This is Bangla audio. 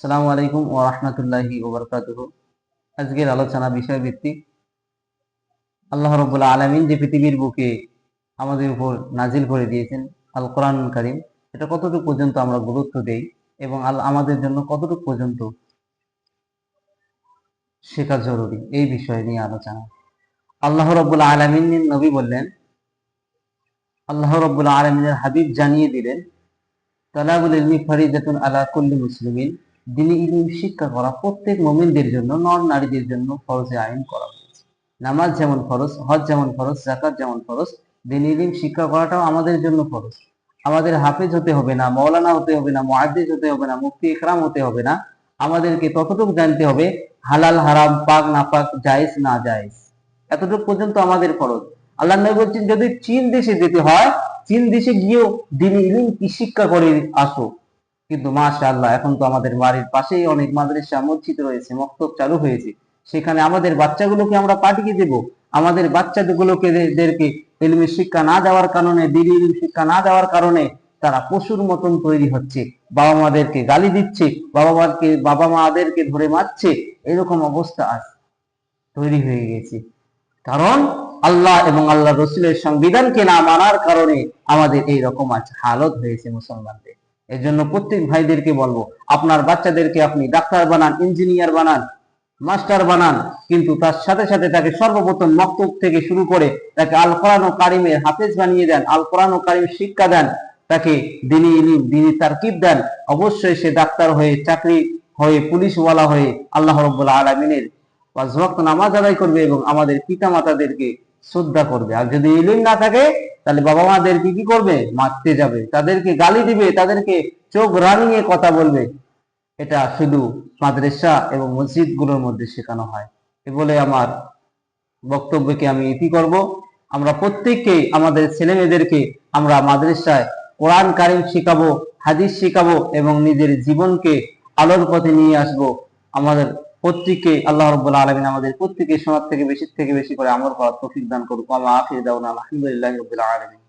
আসসালামু আলাইকুম ও রহমতুল্লাহি ওবরকাতুহ আজকের আলোচনা বিষয় ভিত্তিক আল্লাহ রব্বুল্লাহ আলমিন যে পৃথিবীর বুকে আমাদের উপর নাজিল করে দিয়েছেন আল কোরআন কারিম, এটা কতটুকু পর্যন্ত আমরা গুরুত্ব দেই এবং আল আমাদের জন্য কতটুকু পর্যন্ত শেখা জরুরি, এই বিষয় নিয়ে আলোচনা। আল্লাহ রব্বুল্লাহ আলমিন নবী বললেন, আল্লাহ রব্বুল্লাহ আলমিনের হাবিব জানিয়ে দিলেন, তালাবুল ইলমি ফরিদাতুন আলা কুল্লি মুসলিমিন। দিনী ইলম শিক্ষা করা প্রত্যেক মুমিনদের জন্য, নর নারীদের জন্য ফরজে আইন করা হয়েছে। নামাজ যেমন ফরজ, হজ যেমন ফরজ জাকাত যেমন ফরজ, দিনী ইলম শিক্ষা করাটাও আমাদের জন্য ফরজ। আমাদের হাফেজ হতে হবে না, মৌলানা হতে হবে না মুআদ্দিস হতে হবে না, মুফতি ইকরাম হতে হবে না। আমাদেরকে ততটুকু জানতে হবে, হালাল, হারাম, পাক না পাক জায়েজ, না জায়েজ। এতটুকু পর্যন্ত আমাদের ফরজ। আল্লাহ নবী বলছেন, যদি চীন দেশে যেতে হয়, চীন দেশে গিয়েও দিনী ইলম কি শিক্ষা করে আসো কিন্তু মাশা আল্লাহ এখন তো আমাদের বাড়ির পাশেই অনেক মাদ্রাসা, মসজিদ রয়েছে, মক্তব চালু হয়েছে। সেখানে আমাদের বাচ্চাগুলোকে আমরা পাঠিয়ে দেব। আমাদের বাচ্চাগুলোকে ইলমি শিক্ষা না দেওয়ার কারণে ইলম শিক্ষা না দেওয়ার কারণে তারা পশুর মতন তৈরি হচ্ছে। বাবা মাদেরকে গালি দিচ্ছে, বাবা মাকে, বাবা মাদেরকে ধরে মারছে, এরকম অবস্থা আজ তৈরি হয়ে গেছে। কারণ আল্লাহ এবং আল্লাহ রসুলের সংবিধানকে না মানার কারণে আমাদের এই রকম আজ হালত হয়েছে মুসলমানদের। এর জন্য প্রত্যেক ভাইদেরকে বলব, আপনার বাচ্চাদেরকে আপনি ডাক্তার বানান, ইঞ্জিনিয়ার বানান, মাস্টার বানান, কিন্তু তার সাথে সাথে তাকে সর্বপ্রথম মক্তব থেকে শুরু করে তাকে আল কোরআন ও কারিমের হাফেজ বানিয়ে দেন, আল কোরআন ও কারিম শিক্ষা দেন, তাকে দিনী দিনী তারকিব দেন। অবশ্যই সে ডাক্তার হয়ে, চাকরি হয়ে, পুলিশওয়ালা হয়ে আল্লাহ রব্বুল আলমিনের পাঁচ ওয়াক্ত নামাজ আদায় করবে এবং আমাদের পিতা মাতাদেরকে শ্রদ্ধা করবে। আর যদি ইলিম না থাকে, তাহলে বাবা মাদেরকে কি করবে? মারতে যাবে। তাদেরকে গালি দিবে, তাদেরকে চোখ রানিয়ে কথা বলবে। এটা শুধু মাদ্রাসা এবং মসজিদগুলোর মধ্যে শেখানো হয়। এ বলে আমার বক্তব্যকে আমি ইতি করব। আমরা প্রত্যেককে, আমাদের ছেলে মেয়েদেরকে আমরা মাদ্রাসায় কোরআন কারিম শিখাবো, হাদিস শিখাবো এবং নিজের জীবনকে আলোর পথে নিয়ে আসব। আমাদের প্রত্যেককে আল্লাহ রব্বুল আলমিন আমাদের প্রত্যেকে সোনার থেকে বেশি থেকে বেশি করে আমল করার তৌফিক দান করুক। আল্লাহ আফির দাউন আলহামদুলিল্লাহ রবিল আলমিন।